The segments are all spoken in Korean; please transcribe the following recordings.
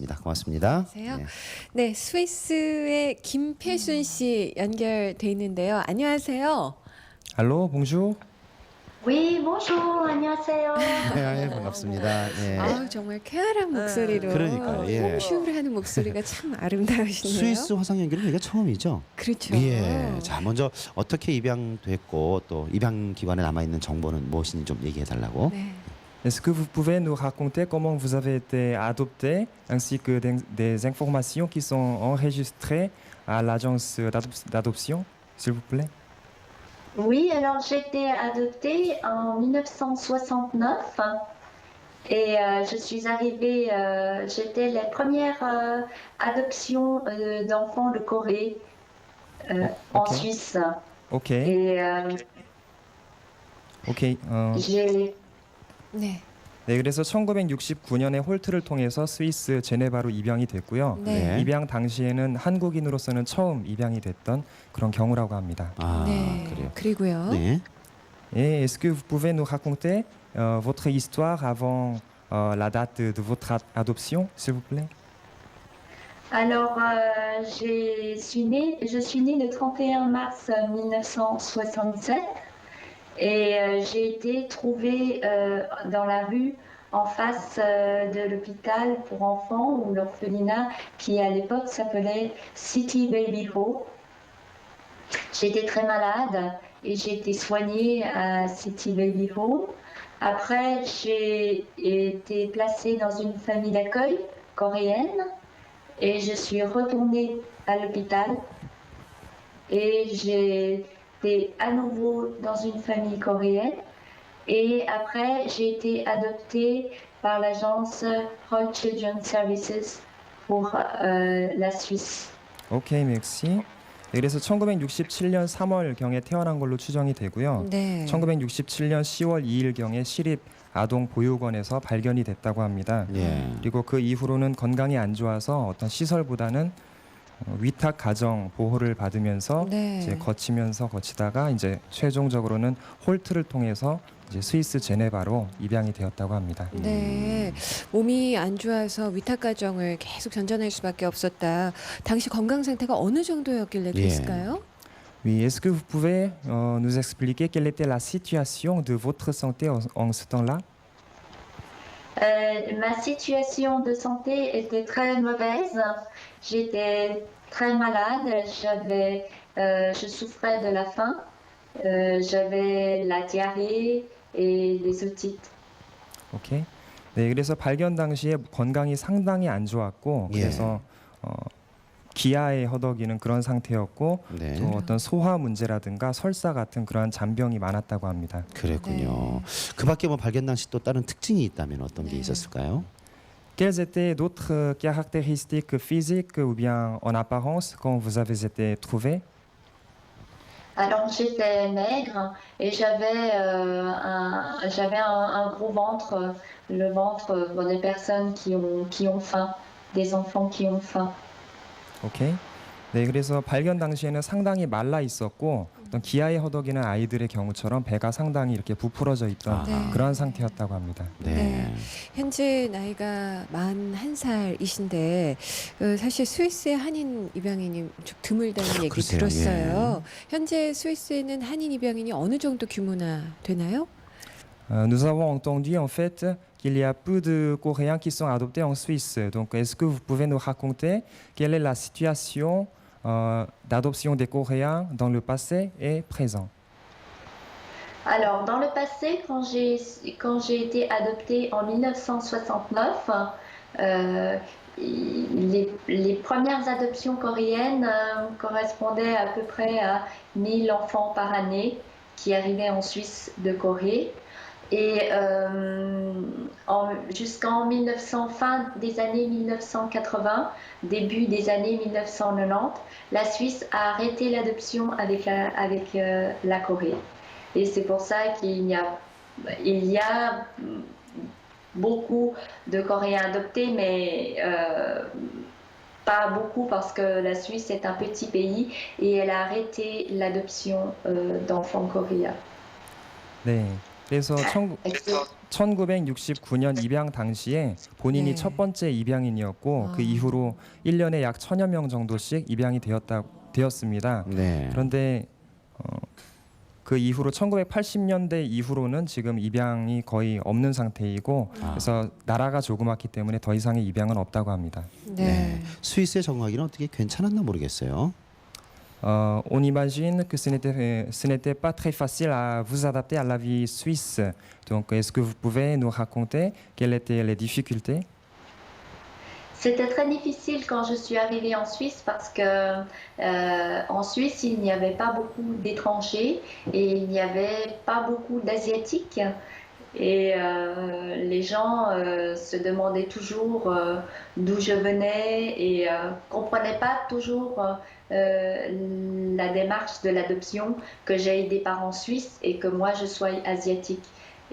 알아보겠습니다. 고맙습니다. 안녕하세요. 네. 네, 스위스의 김필순 씨 연결돼 있는데요. 안녕하세요. Allô, bonjour. Oui, bonjour, 안녕하세요. 네, 반갑습니다. 네. 아우 정말 쾌활한 목소리로 그러니까요, 예. 홈쇼를 하는 목소리가 참 아름다우시네요. 스위스 화상 연결은 이게 처음이죠? 그렇죠. 예. 자, 먼저 어떻게 입양됐고 또 입양 기관에 남아 있는 정보는 무엇인지 좀 얘기해 달라고. 네. Est-ce que vous pouvez nous raconter comment vous avez été adopté ainsi que des, des informations qui sont enregistrées à l'agence d'adop- d'adoption, s'il vous plaît? Oui, alors j'ai été adoptée en 1969 et euh, je suis arrivée, euh, j'étais la première euh, adoption d'enfants de Corée euh, en. Suisse. Ok, Et ok. 어, j'ai 네. 네, 그래서 1969년에 홀트를 통해서 스위스 제네바로 입양이 됐고요. 네. 네. 입양 당시에는 한국인으로서는 처음 입양이 됐던 그런 경우라고 합니다. 아, 네. 그래요. 그리고요. 네. Et est-ce que vous pouvez nous raconter euh, votre histoire avant euh, la date de votre ad- adoption, s'il vous plaît Alors, euh, j'ai- suis née, je suis née le 31 mars 1967 et euh, j'ai été trouvée euh, dans la rue en face euh, de l'hôpital pour enfants ou l'orphelinat qui à l'époque s'appelait City Baby Hall. J'étais très malade et j'ai été soignée à City Baby Hall. Après, j'ai été placée dans une famille d'accueil coréenne et je suis retournée à l'hôpital et j'ai été à nouveau dans une famille coréenne et après j'ai été adoptée par l'agence Royal Children's Services pour euh, la Suisse. Ok, merci. 네, 그래서 1967년 3월 경에 태어난 걸로 추정이 되고요. 네. 1967년 10월 2일 경에 시립 아동 보육원에서 발견이 됐다고 합니다. 예. 그리고 그 이후로는 건강이 안 좋아서 어떤 시설보다는 어, 위탁 가정 보호를 받으면서 네. 이제 거치면서 거치다가 이제 최종적으로는 홀트를 통해서 이제 스위스 제네바로 입양이 되었다고 합니다. 네. 몸이 안 좋아서 위탁 가정을 계속 전전할 수밖에 없었다. 당시 건강 상태가 어느 정도였길래 예. 그랬을까요? Oui, est-ce que vous pouvez euh, nous expliquer quelle était la situation de votre santé en, en ce temps-là Euh, ma situation de santé était très mauvaise. J'étais très malade. J'avais, euh, je souffrais de la faim. Euh, j'avais la diarrhée et des otites. 오케이. 네, 그래서 발견 당시에 건강이 상당히 안 좋았고 예. 그래서 어, 기아에 허덕이는 그런 상태였고 네. 또 어떤 소화 문제라든가 설사 같은 그러한 잔병이 많았다고 합니다. 그랬군요. 그 밖에 뭐 발견 당 시 또 다른 특징이 있다면 어떤 게 네. 있었을까요? Quelles étaient d'autres caractéristiques physiques ou bien en apparence quand vous avez été trouvé Alors j'étais maigre et j'avais euh, un, j'avais un, un gros ventre, le ventre pour des personnes qui ont, qui ont faim, des enfants qui ont faim. 오케이. 네, 그래서 발견 당시에는 상당히 말라 있었고 어떤 기아에 허덕이는 아이들의 경우처럼 배가 상당히 이렇게 부풀어져 있던 네. 그러한 상태였다고 합니다. 네. 네. 현재 나이가 만 한 살이신데 어, 사실 스위스의 한인 입양인이 좀 드물다는 얘기 글쎄요, 들었어요. 현재 스위스에는 한인 입양인이 어느 정도 규모나 되나요? Euh, nous avons entendu en fait qu'il y a peu de Coréens qui sont adoptés en Suisse. Donc, est-ce que vous pouvez nous raconter quelle est la situation euh, d'adoption des Coréens dans le passé et présent? Alors, dans le passé, quand j'ai, été adoptée en 1969, euh, les, premières adoptions coréennes correspondaient à peu près à 1000 enfants par année qui arrivaient en Suisse de Corée. Et euh, en- jusqu'en 1900, fin des années 1980, début des années 1990, la Suisse a arrêté l'adoption avec la, avec, euh, la Corée. Et c'est pour ça qu'il y a, il y a beaucoup de Coréens adoptés, mais euh, pas beaucoup parce que la Suisse est un petit pays et elle a arrêté l'adoption d'enfants coréens. 네. 그래서 천, 1969년 입양 당시에 본인이 네. 첫 번째 입양인이었고 아. 그 이후로 1년에 약 천여 명 정도씩 입양이 되었다 되었습니다. 네. 그런데 어, 그 이후로 1980년대 이후로는 지금 입양이 거의 없는 상태이고 아. 그래서 나라가 조그맣기 때문에 더 이상의 입양은 없다고 합니다. 네. 네. 스위스에 적응하기는 어떻게 괜찮았나 모르겠어요. Euh, on imagine que ce n'était, euh, ce n'était pas très facile à vous adapter à la vie suisse. Donc, est-ce que vous pouvez nous raconter quelles étaient les difficultés? C'était très difficile quand je suis arrivée en Suisse parce que euh, en Suisse il n'y avait pas beaucoup d'étrangers et il n'y avait pas beaucoup d'asiatiques et euh, les gens euh, se demandaient toujours euh, d'où je venais et euh, comprenaient pas toujours la démarche de l'adoption que j'ai des parents suisses et que moi je sois asiatique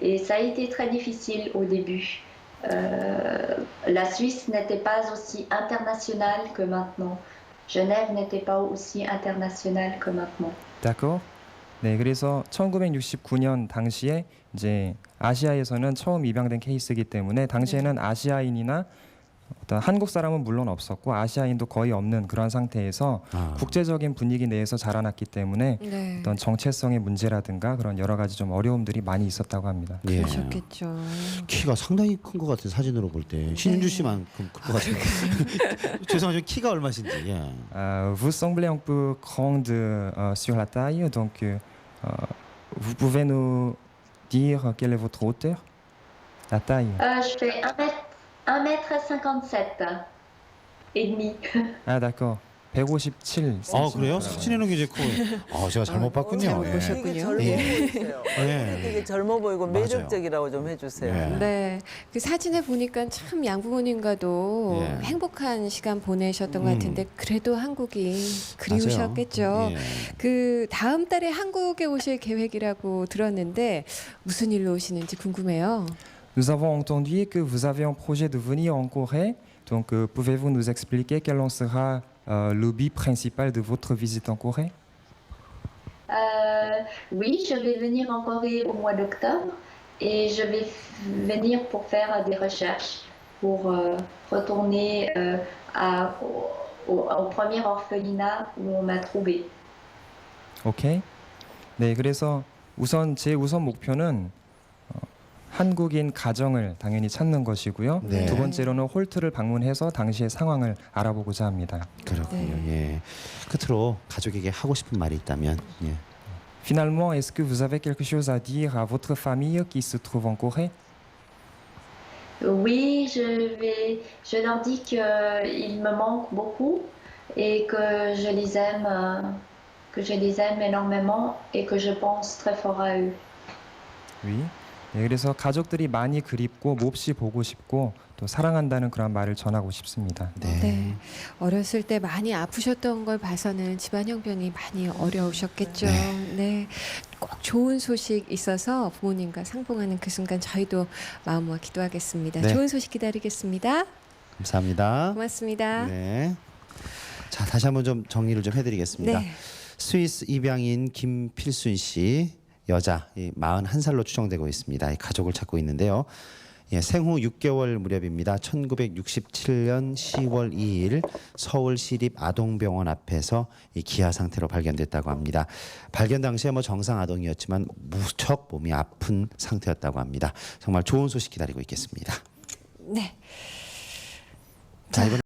et ça a été très difficile au début. La Suisse n'était pas aussi internationale que maintenant. Genève n'était pas aussi internationale que maintenant. D'accord? 네, 그래서 1969년 당시에 이제 아시아에서는 처음 입양된 케이스이기 때문에 당시에는 아시아인이나 어떤 한국 사람은 물론 없었고 아시아인도 거의 없는 그런 상태에서 아. 국제적인 분위기 내에서 자라났기 때문에 네. 어떤 정체성의 문제라든가 그런 여러 가지 좀 어려움들이 많이 있었다고 합니다. 예. 그러셨겠죠. 키가 상당히 큰 것 같은 사진으로 볼때 네. 신윤주 씨만큼 클 것 같은데 죄송하지만 키가 얼마신지 예. 아, vous semblez un peu grande sur la taille, donc uh, vous pouvez nous dire quelle est votre hauteur La taille Euh, je fais 1m 1m57 et demi. 아, 다코. 157. 아 그래요? 사진 해놓은 게 이제 커. 아 제가 잘못 어, 봤군요. 어, 예. 잘못 예. 보셨군요. 되게 어 예. 예. 되게 젊어 보이고 매력적이라고 좀 해주세요. 예. 네. 그 사진에 보니까 참 양부모님과도 예. 행복한 시간 보내셨던 음. 것 같은데 그래도 한국이 그리우셨겠죠. 예. 그 다음 달에 한국에 오실 계획이라고 들었는데 무슨 일로 오시는지 궁금해요. Nous avons entendu que vous avez un projet de venir en Corée. Donc euh, pouvez-vous nous expliquer quel en sera euh, le but principal de votre visite en Corée Euh, oui, je vais venir en Corée au mois d'octobre et je vais f- venir pour faire des recherches, pour euh, retourner euh, à- au, au- au premier orphelinat où on m'a trouvée. 오케이. 네, 그래서 우선 제 우선 목표는 어, 한국인 가정을 당연히 찾는 것이고요. 네. 두 번째로는 홀트를 방문해서 당시의 상황을 알아보고자 합니다. 그렇군요. 네. 예. 끝으로 가족에게 하고 싶은 말이 있다면 예. Finalement, est-ce que vous avez quelque chose à dire à votre famille qui se trouve en Corée Oui, je vais, je leur dis qu'ils me manquent beaucoup et que je les aime, euh, que je les aime énormément et que je pense très fort à eux. Oui. 네, 그래서 가족들이 많이 그립고 몹시 보고 싶고 또 사랑한다는 그런 말을 전하고 싶습니다. 네. 네. 어렸을 때 많이 아프셨던 걸 봐서는 집안 형편이 많이 어려우셨겠죠. 네. 네. 꼭 좋은 소식 있어서 부모님과 상봉하는 그 순간 저희도 마음 모아 기도하겠습니다. 네. 좋은 소식 기다리겠습니다. 감사합니다. 고맙습니다. 네. 자 다시 한번 좀 정리를 좀 해드리겠습니다. 네. 스위스 입양인 김필순 씨 여자 이 41살로 추정되고 있습니다. 이 가족을 찾고 있는데요. 예, 생후 6개월 무렵입니다. 1967년 10월 2일 서울시립 아동병원 앞에서 이 기아 상태로 발견됐다고 합니다. 발견 당시에 뭐 정상 아동이었지만 무척 몸이 아픈 상태였다고 합니다. 정말 좋은 소식 기다리고 있겠습니다. 네. 자 이번